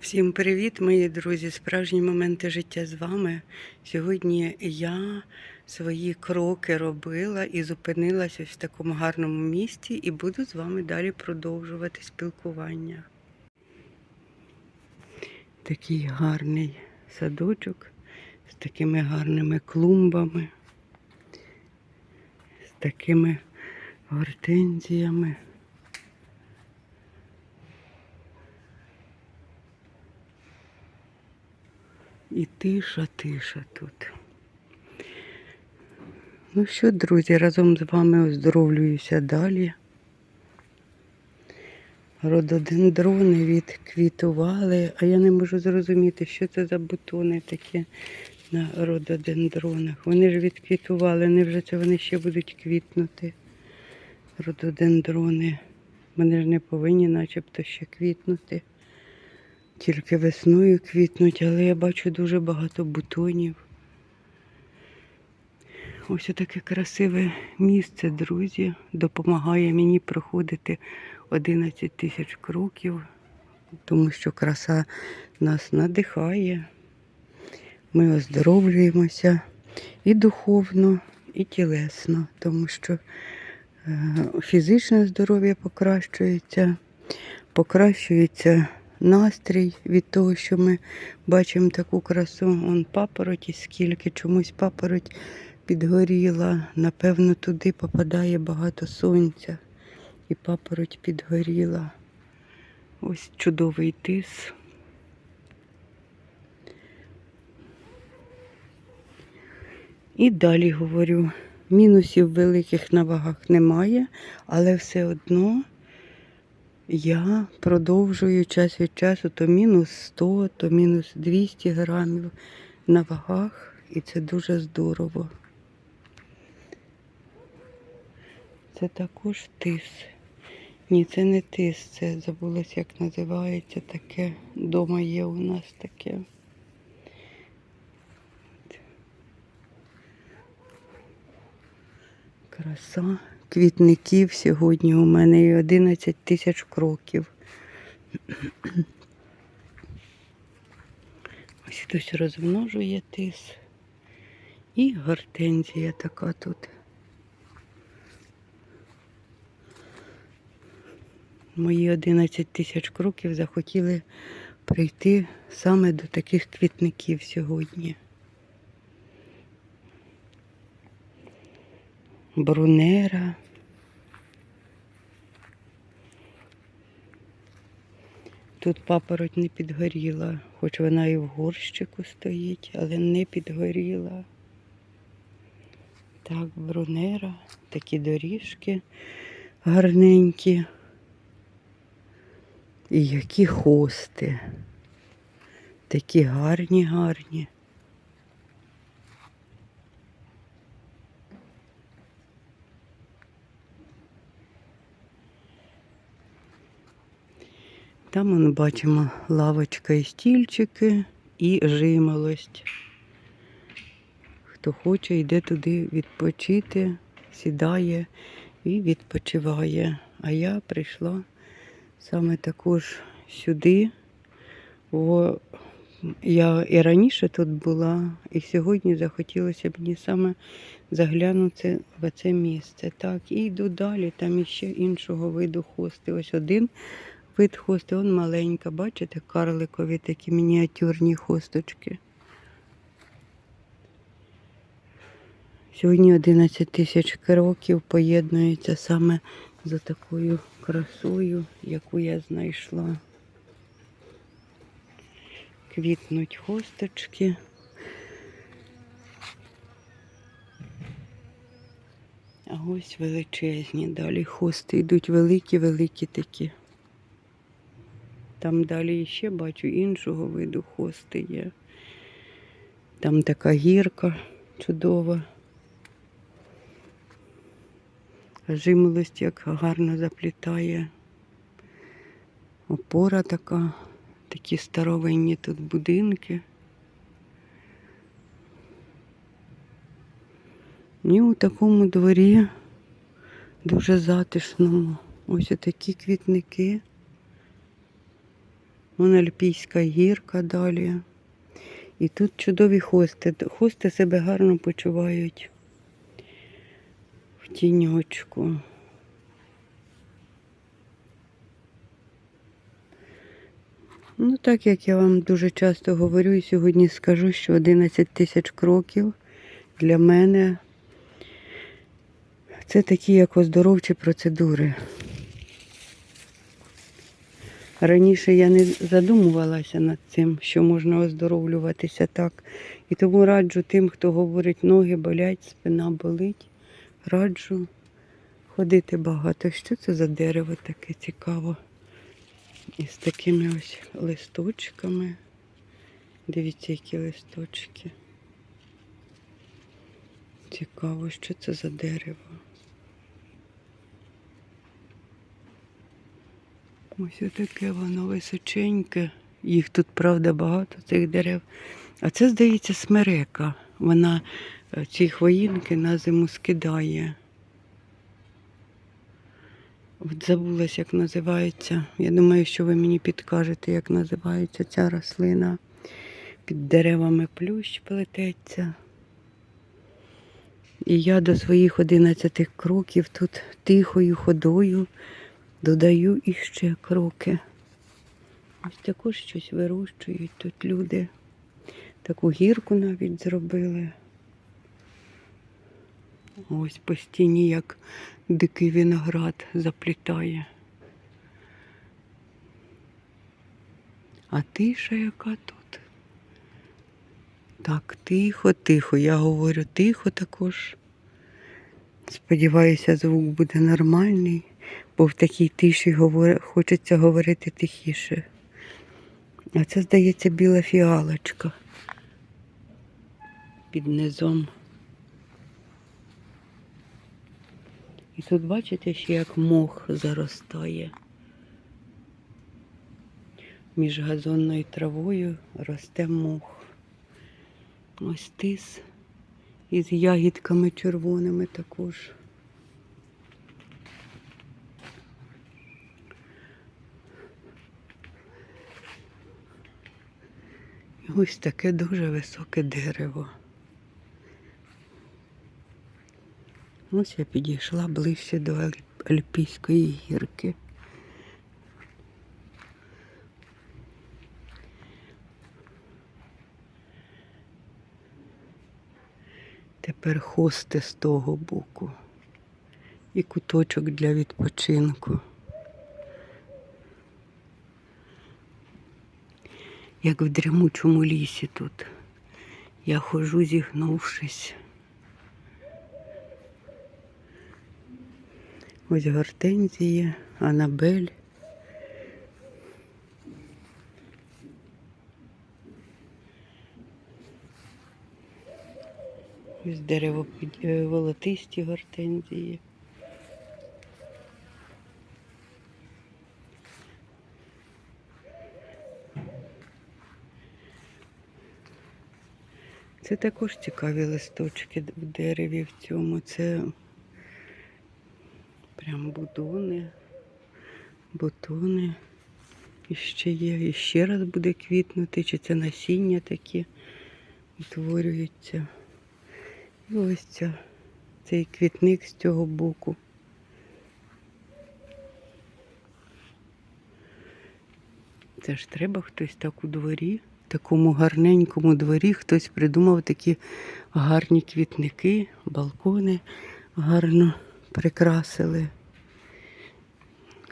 Всім привіт, мої друзі! Справжні моменти життя з вами. Сьогодні я свої кроки робила і зупинилася в такому гарному місці і буду з вами далі продовжувати спілкування. Такий гарний садочок з такими гарними клумбами, з такими гортензіями. І тиша, тиша тут. Ну що, друзі, разом з вами оздоровлююся далі. Рододендрони відквітували, а я не можу зрозуміти, що це за бутони такі на рододендронах. Вони ж відквітували, невже це вони ще будуть квітнути? Рододендрони. Вони ж не повинні начебто ще квітнути. Тільки весною квітнуть, але я бачу дуже багато бутонів. Ось таке красиве місце, друзі, допомагає мені проходити 11 тисяч кроків, тому що краса нас надихає. Ми оздоровлюємося і духовно, і тілесно, тому що е, фізичне здоров'я покращується, покращується настрій від того, що ми бачимо таку красу. Он папороті, скільки чомусь папороть підгоріла. Напевно, туди попадає багато сонця. І папороть підгоріла. Ось чудовий тис. І далі говорю, мінусів великих на вагах немає, але все одно я продовжую час від часу то мінус 100, то мінус 200 грамів на вагах, і це дуже здорово. Це також тис. Ні, це не тис, це забулось, як називається таке. Дома є у нас таке. Краса квітників сьогодні у мене і 11 тисяч кроків. Ось хтось розмножує тис. І гортензія така тут. Мої 11 тисяч кроків захотіли прийти саме до таких квітників сьогодні. Брунера. Тут папороть не підгоріла, хоч вона і в горщику стоїть, але не підгоріла. Так, брунера, такі доріжки гарненькі. І які хости. Такі гарні, гарні. Там ми бачимо лавочка і стільчики і жимолость. Хто хоче, йде туди відпочити, сідає і відпочиває. А я прийшла саме також сюди, бо я і раніше тут була, і сьогодні захотілося мені саме заглянути в це місце. Так, і йду далі, там іще іншого виду хости. Ось один вид хости, он маленька, бачите, карликові такі мініатюрні хосточки. Сьогодні 11 тисяч кроків поєднується саме за такою красою, яку я знайшла. Квітнуть хосточки. А ось величезні далі хости йдуть великі-великі такі. Там далі ще бачу іншого виду хости є. Там така гірка чудова. Жимолость як гарно заплітає. Опора така, такі старовинні тут будинки. І у такому дворі дуже затишному. Ось такі квітники. Вон Альпійська гірка далі. І тут чудові хости. Хости себе гарно почувають в тіньочку. Ну, так як я вам дуже часто говорю, і сьогодні скажу, що 11 тисяч кроків для мене це такі як оздоровчі процедури. Раніше я не задумувалася над цим, що можна оздоровлюватися так. І тому раджу тим, хто говорить, ноги болять, спина болить. Раджу ходити багато. Що це за дерево таке цікаво? Із такими ось листочками. Дивіться, які листочки. Цікаво, що це за дерево. Ось отаке воно височеньке. Їх тут, правда, багато цих дерев. А це, здається, смерека. Вона е, ці хвоїнки на зиму скидає. От забулась, як називається. Я думаю, що ви мені підкажете, як називається ця рослина. Під деревами плющ плететься. І я до своїх 11 кроків тут тихою ходою додаю іще кроки. Ось також щось вирощують тут люди. Таку гірку навіть зробили. Ось по стіні, як дикий виноград заплітає. А тиша яка тут? Так, тихо, тихо. Я говорю тихо також. Сподіваюся, звук буде нормальний, бо в такій тиші говор... хочеться говорити тихіше. А це, здається, біла фіалочка під низом. І тут бачите, ще як мох заростає. Між газонною травою росте мох. Ось тис із ягідками червоними також. І Ось таке дуже високе дерево. Ось я підійшла ближче до Альпійської гірки. Тепер хости з того боку і куточок для відпочинку. Як в дрімучому лісі тут. Я ходжу зігнувшись. Ось гортензії, Анабель. Ось дерево е, волотисті гортензії. Це також цікаві листочки в дереві в цьому. Це прям будони, бутони. І ще є, і ще раз буде квітнути, чи це насіння такі утворюються. І ось ця, цей квітник з цього боку. Це ж треба хтось так у дворі, такому гарненькому дворі, хтось придумав такі гарні квітники, балкони гарно прикрасили.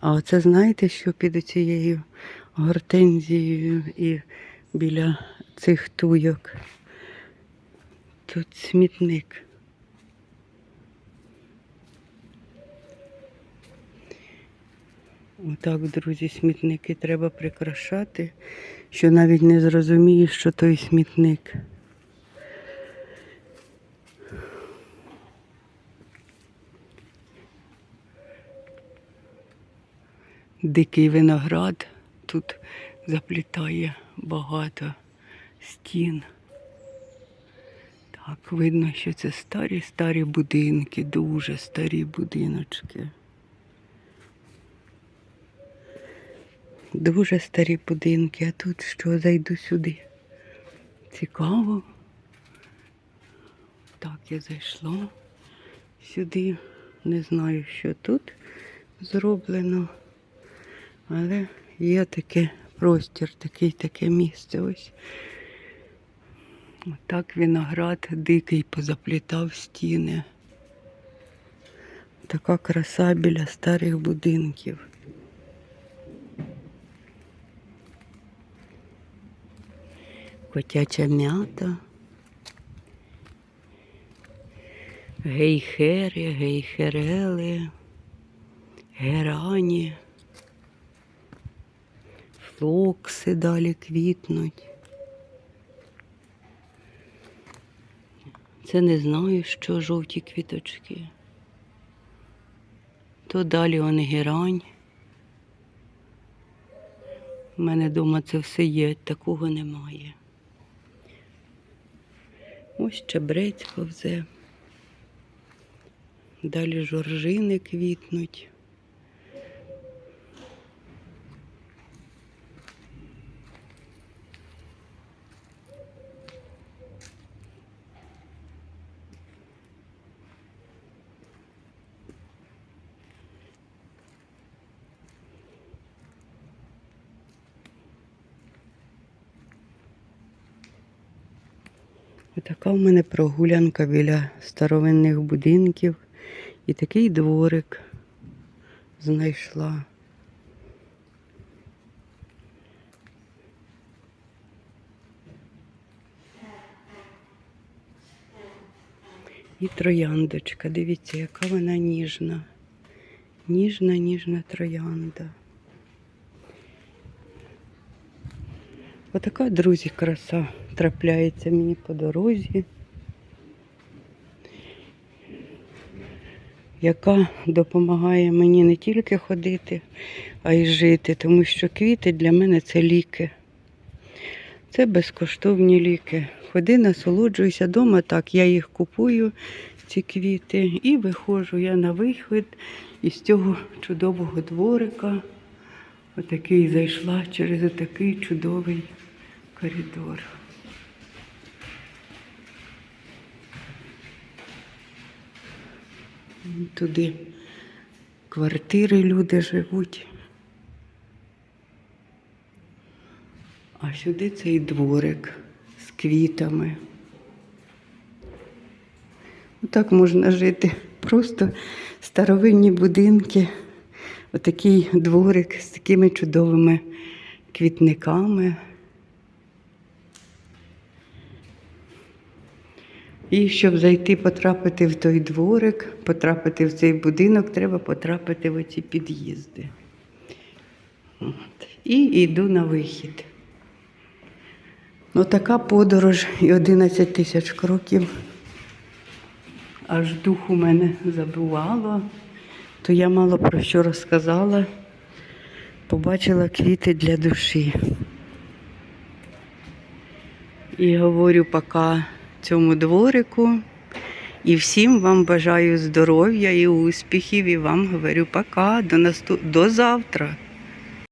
А оце знаєте, що під цією гортензією і біля цих туйок? Тут смітник. Отак, друзі, смітники треба прикрашати, що навіть не зрозумієш, що той смітник. Дикий виноград тут заплітає багато стін. Так, видно, що це старі старі будинки, дуже старі будиночки. Дуже старі будинки, а тут що, зайду сюди. Цікаво. Так, я зайшла сюди. Не знаю, що тут зроблено, але є таке простір, такий, таке місце. Ось. Отак виноград дикий позаплітав стіни. Така краса біля старих будинків. Котяча м'ята. Гейхери, гейхерели, герані, флокси далі квітнуть. Це не знаю, що жовті квіточки. То далі он герань. У мене вдома це все є, такого немає. Ось чебрець повзе. Далі жоржини квітнуть. Така мене прогулянка біля старовинних будинків. І такий дворик знайшла. І трояндочка. Дивіться, яка вона ніжна. Ніжна, ніжна троянда. Отака, друзі, краса трапляється мені по дорозі. яка допомагає мені не тільки ходити, а й жити, тому що квіти для мене це ліки. Це безкоштовні ліки. Ходи, насолоджуйся вдома, так, я їх купую, ці квіти, і виходжу я на вихід із цього чудового дворика. Отакий зайшла через такий чудовий коридор. Туди квартири люди живуть. А сюди цей дворик з квітами. Отак можна жити. Просто старовинні будинки, отакий дворик з такими чудовими квітниками. І щоб зайти, потрапити в той дворик, потрапити в цей будинок, треба потрапити в оці під'їзди. От. І йду на вихід. Ну, така подорож і 11 тисяч кроків. Аж дух у мене забувало, то я мало про що розказала. Побачила квіти для душі. І говорю пока цьому дворику. І всім вам бажаю здоров'я і успіхів. І вам говорю пока, до, наступ... до завтра.